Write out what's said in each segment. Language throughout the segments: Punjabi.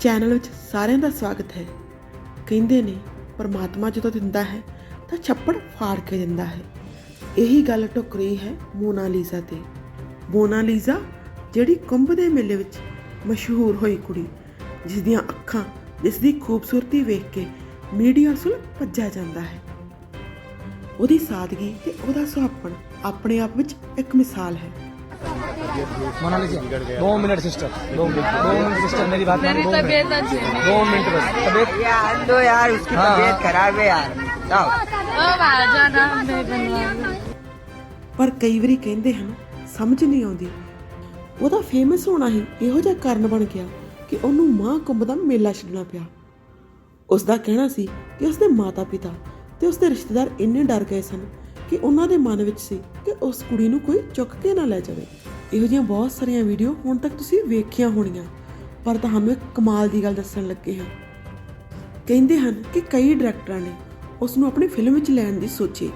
ਚੈਨਲ ਵਿੱਚ ਸਾਰਿਆਂ ਦਾ ਸਵਾਗਤ ਹੈ। ਕਹਿੰਦੇ ਨੇ, ਪਰਮਾਤਮਾ ਜਦੋਂ ਦਿੰਦਾ ਹੈ, ਤਾਂ ਛੱਪੜ ਫਾੜ ਕੇ ਦਿੰਦਾ ਹੈ। ਇਹੀ ਗੱਲ ਟੁੱਕ ਰਹੀ ਹੈ ਮੋਨਾਲੀਜ਼ਾ ਤੇ। ਮੋਨਾਲੀਜ਼ਾ ਜਿਹੜੀ ਕੁੰਭ ਦੇ ਮੇਲੇ ਵਿੱਚ ਮਸ਼ਹੂਰ ਹੋਈ ਕੁੜੀ ਜਿਸ ਦੀਆਂ ਅੱਖਾਂ ਜਿਸ ਦੀ ਖੂਬਸੂਰਤੀ ਵੇਖ ਕੇ ਮੀਡੀਆ ਸੁਲ ਭੱਜਿਆ ਜਾਂਦਾ ਹੈ। ਉਹਦੀ ਸਾਦਗੀ ਤੇ ਉਹਦਾ ਸੁਹੱਪਣ ਆਪਣੇ ਆਪ ਵਿੱਚ ਇੱਕ ਮਿਸਾਲ ਹੈ। मोनालिसा दो मिनट सिस्टर दो मिनट दो मिनट सिस्टर मेरी बात मेरी मानो, दो तबीयत मिनट अच्छी नहीं दो मिनट बस तबीयत यार दो यार उसकी हाँ, तबीयत हाँ। खराब है यार जाओ अब आ जाना बेगनवा ਪਰ ਕਈ ਵਾਰੀ ਕਹਿੰਦੇ ਹਨ ਸਮਝ ਨਹੀਂ ਆਉਂਦੀ ਉਹਦਾ ਫੇਮਸ ਹੋਣਾ ਹੀ ਇਹੋ ਜਿਹਾ ਕਾਰਨ ਬਣ ਗਿਆ ਕਿ ਉਹਨੂੰ ਮਾਂ ਕੁੰਭ ਦਾ ਮੇਲਾ ਛੱਡਣਾ ਪਿਆ ਉਸ ਦਾ ਕਹਿਣਾ ਸੀ ਕਿ ਉਸਦੇ ਮਾਤਾ-ਪਿਤਾ ਤੇ ਉਸਦੇ ਰਿਸ਼ਤੇਦਾਰ ਇੰਨੇ ਡਰ ਗਏ ਸਨ ਕਿ ਉਹਨਾਂ ਦੇ ਮਨ ਵਿੱਚ ਸੀ ਕਿ ਉਸ ਕੁੜੀ ਨੂੰ ਕੋਈ ਚੁੱਕ ਕੇ ਨਾ ਲੈ ਜਾਵੇ ਇਹੋ ਜਿਹੀਆਂ ਬਹੁਤ ਸਾਰੀਆਂ ਵੀਡੀਓ ਹੁਣ ਤੱਕ ਤੁਸੀਂ ਵੇਖੀਆਂ ਹੋਣੀਆਂ। ਪਰ ਤੁਹਾਨੂੰ ਇੱਕ ਕਮਾਲ ਦੀ ਗੱਲ ਦੱਸਣ ਲੱਗੇ ਹਾਂ। ਕਹਿੰਦੇ ਹਨ ਕਿ ਕਈ ਡਾਇਰੈਕਟਰਾਂ ਨੇ ਉਸ ਨੂੰ ਆਪਣੀ ਫਿਲਮ ਵਿੱਚ ਲੈਣ ਦੀ ਸੋਚੀ।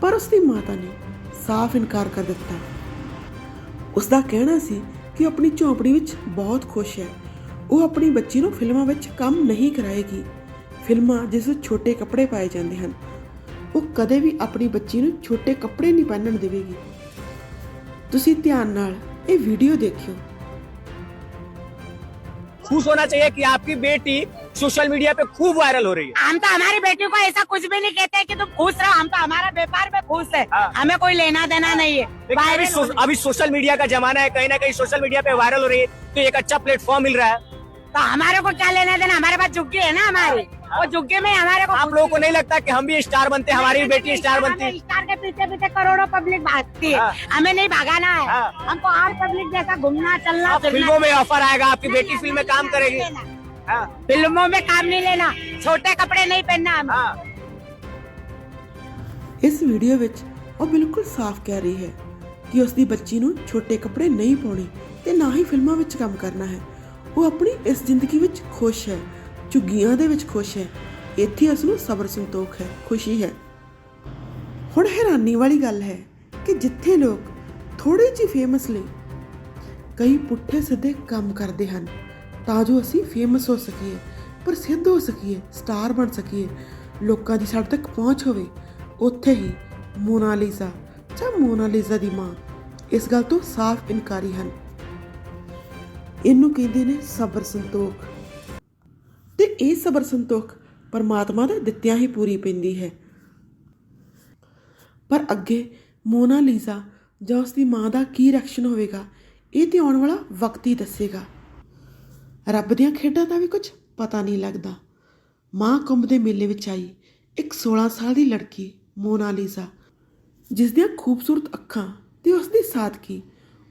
ਪਰ ਉਸ ਦੀ ਮਾਤਾ ਨੇ ਸਾਫ਼ ਇਨਕਾਰ ਕਰ ਦਿੱਤਾ। ਉਸ ਦਾ ਕਹਿਣਾ ਸੀ ਕਿ ਉਹ ਆਪਣੀ ਝੌਂਪੜੀ ਵਿੱਚ ਬਹੁਤ ਖੁਸ਼ ਹੈ। ਉਹ ਆਪਣੀ ਬੱਚੀ ਨੂੰ ਫਿਲਮਾਂ ਵਿੱਚ ਕੰਮ ਨਹੀਂ ਕਰਾਏਗੀ। ਫਿਲਮਾਂ ਜਿਸ ਵਿੱਚ ਛੋਟੇ ਕੱਪੜੇ ਪਾਏ ਜਾਂਦੇ ਹਨ, ਉਹ ਕਦੇ ਵੀ ਆਪਣੀ ਬੱਚੀ ਨੂੰ ਛੋਟੇ ਕੱਪੜੇ ਨਹੀਂ ਪਹਿਨਣ ਦੇਵੇਗੀ। ਤੁਸੀਂ ਧਿਆਨ ਨਾਲ ਇਹ ਵੀਡੀਓ ਦੇਖਿਓ खुश होना चाहिए कि आपकी बेटी सोशल मीडिया पे खूब वायरल हो रही है हम तो हमारी बेटी को ऐसा कुछ भी नहीं कहते कि तुम खुश रहो हम तो हमारा व्यापार में खुश है हाँ। हमें कोई लेना देना नहीं है लेकिन अभी, वायरल सो, अभी सोशल मीडिया का जमाना है कहीं ना कहीं सोशल मीडिया पे वायरल हो रही है तो एक अच्छा प्लेटफॉर्म मिल रहा है तो हमारे को क्या लेना देना हमारे पास झुग्गी है ना हमारी वो झुग्गी में हमारे को आप लोगों को नहीं लगता कि हम भी स्टार बनते हमारी भी बेटी स्टार बनती हमें स्टार के पीछे पीछे करोड़ों पब्लिक भागती है हाँ। हमें नहीं भागाना है हाँ। हमको और पब्लिक जैसा घूमना चलना अब फिल्मों में ऑफर आएगा आपकी बेटी फिल्म में काम करेगी हाँ, फिल्मों में काम नहीं लेना छोटे कपड़े नहीं पहनना हमें हाँ। ਇਸ ਵੀਡੀਓ ਵਿੱਚ ਉਹ ਬਿਲਕੁਲ ਸਾਫ਼ ਕਹਿ ਰਹੀ ਹੈ ਕਿ ਉਸ ਦੀ ਬੱਚੀ ਨੂੰ ਛੋਟੇ ਕੱਪੜੇ ਨਹੀਂ ਪਾਉਣੇ ਤੇ ਨਾ ਹੀ ਫਿਲਮਾਂ ਵਿੱਚ ਕੰਮ ਕਰਨਾ ਹੈ ਉਹ ਆਪਣੀ ਇਸ ਜ਼ਿੰਦਗੀ ਵਿੱਚ ਖੁਸ਼ ਹੈ ਝੁੱਗੀਆਂ ਦੇ ਵਿੱਚ ਖੁਸ਼ ਹੈ। ਇੱਥੇ ਉਸ ਨੂੰ ਸਬਰ ਸੰਤੋਖ ਹੈ, ਖੁਸ਼ੀ ਹੈ। ਹੁਣ ਹੈਰਾਨੀ ਵਾਲੀ ਗੱਲ ਹੈ ਕਿ ਜਿੱਥੇ ਲੋਕ ਥੋੜੀ ਜਿਹੀ ਫੇਮਸ ਲਈ ਕਈ ਪੁੱਠੇ ਸਿੱਧੇ ਕੰਮ ਕਰਦੇ ਹਨ, ਤਾਂ ਜੋ ਅਸੀਂ ਫੇਮਸ ਹੋ ਸਕੀਏ, ਪ੍ਰਸਿੱਧ ਹੋ ਸਕੀਏ ਸਟਾਰ ਬਣ ਸਕੀਏ, ਲੋਕਾਂ ਦੀ ਸਾਡੇ ਤੱਕ ਪਹੁੰਚ ਹੋਵੇ, ਉੱਥੇ ਹੀ ਮੋਨਾਲੀਜ਼ਾ ਜਾਂ ਮੋਨਾਲੀਜ਼ਾ ਦੀ ਮਾਂ ਇਸ ਗੱਲ ਤੋਂ ਸਾਫ਼ ਇਨਕਾਰੀ ਹਨ। ਇਹਨੂੰ ਕਹਿੰਦੇ ਨੇ ਸਬਰ ਸੰਤੋਖ। ਇਹ ਸਬਰ ਸੰਤੋਖ ਪਰਮਾਤਮਾ ਦਾ ਦਿੱਤਿਆਂ ਹੀ ਪੂਰੀ ਪੈਂਦੀ ਹੈ। ਪਰ ਅੱਗੇ ਮੋਨਾਲੀਜ਼ਾ ਜਾਂ ਉਸ ਦੀ ਮਾਂ ਦਾ ਕੀ ਰਿਐਕਸ਼ਨ ਹੋਵੇਗਾ, ਇਹ ਤੇ ਆਉਣ ਵਾਲਾ ਵਕਤ ਹੀ ਦੱਸੇਗਾ। ਰੱਬ ਦੀਆਂ ਖੇਡਾਂ ਦਾ ਵੀ ਕੁਝ ਪਤਾ ਨਹੀਂ ਲੱਗਦਾ। ਮਾਂ ਕੁੰਭ ਦੇ ਮੇਲੇ ਵਿੱਚ ਆਈ ਇੱਕ 16 ਸਾਲ ਦੀ ਲੜਕੀ ਮੋਨਾਲੀਜ਼ਾ ਜਿਸ ਦੀਆਂ ਖੂਬਸੂਰਤ ਅੱਖਾਂ ਤੇ ਉਸ ਦੀ ਸਾਦਗੀ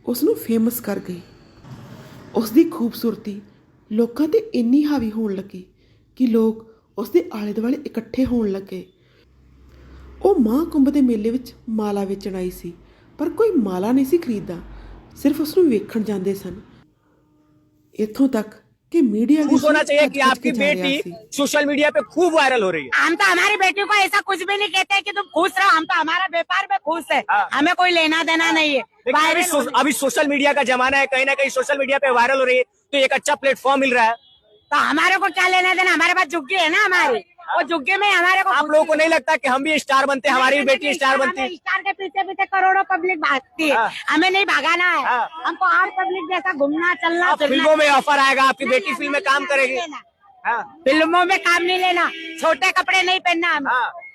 ਉਸ ਨੂੰ ਫੇਮਸ ਕਰ ਗਈ। ਉਸ ਦੀ ਖੂਬਸੂਰਤੀ ਲੋਕਾਂ ਤੇ ਇੰਨੀ ਹਾਵੀ ਹੋਣ ਲੱਗੀ ਕਿ ਲੋਕ ਉਸ ਦੇ ਆਲੇ ਦੁਆਲੇ ਇਕੱਠੇ ਹੋਣ ਲੱਗੇ ਉਹ ਮਾਂ ਕੁੰਭ ਦੇ ਮੇਲੇ ਵਿੱਚ ਮਾਲਾ ਵੇਚਣ ਆਈ ਸੀ ਪਰ ਕੋਈ ਮਾਲਾ ਨਹੀਂ ਸੀ ਖਰੀਦਦਾ ਸਿਰਫ ਉਸ ਨੂੰ ਵੇਖਣ ਜਾਂਦੇ ਸਨ ਇੱਥੋਂ ਤੱਕ ਕਿ ਮੀਡੀਆ ਵੀ खुश होना ਉਸਨੂੰ चाहिए कि ਭੱਜ-ਭੱਜ आपकी ਕੇ ਜਾ ਰਿਹਾ बेटी ਸੀ। सोशल मीडिया पे खूब वायरल हो रही है हम तो हमारी बेटी को ऐसा कुछ भी नहीं कहते कि तुम खुश रहो हम तो हमारा व्यापार में खुश है हाँ। हमें कोई लेना देना नहीं है लेकिन अभी, वायरल सो, होने- अभी सोशल मीडिया का जमाना है कहीं ना कहीं सोशल मीडिया पे वायरल हो रही है तो एक अच्छा प्लेटफॉर्म मिल रहा है तो हमारे को क्या लेना देना? हमारे पास झुग्गी है ना हमारी। वो झुग्गी में हमारे को आप लोगों को नहीं लगता कि हम भी स्टार बनते हमारी भी बेटी स्टार बनती है? स्टार के पीछे पीछे करोड़ों पब्लिक भागती है। हाँ। हमें नहीं भागाना है। हाँ। हमको और पब्लिक जैसा घूमना चलना फ़िल्मों में ऑफ़र आएगा आपकी बेटी फ़िल्म में काम करेगी। हाँ, फ़िल्मों में काम नहीं लेना। छोटे कपड़े नहीं पहनना हमें।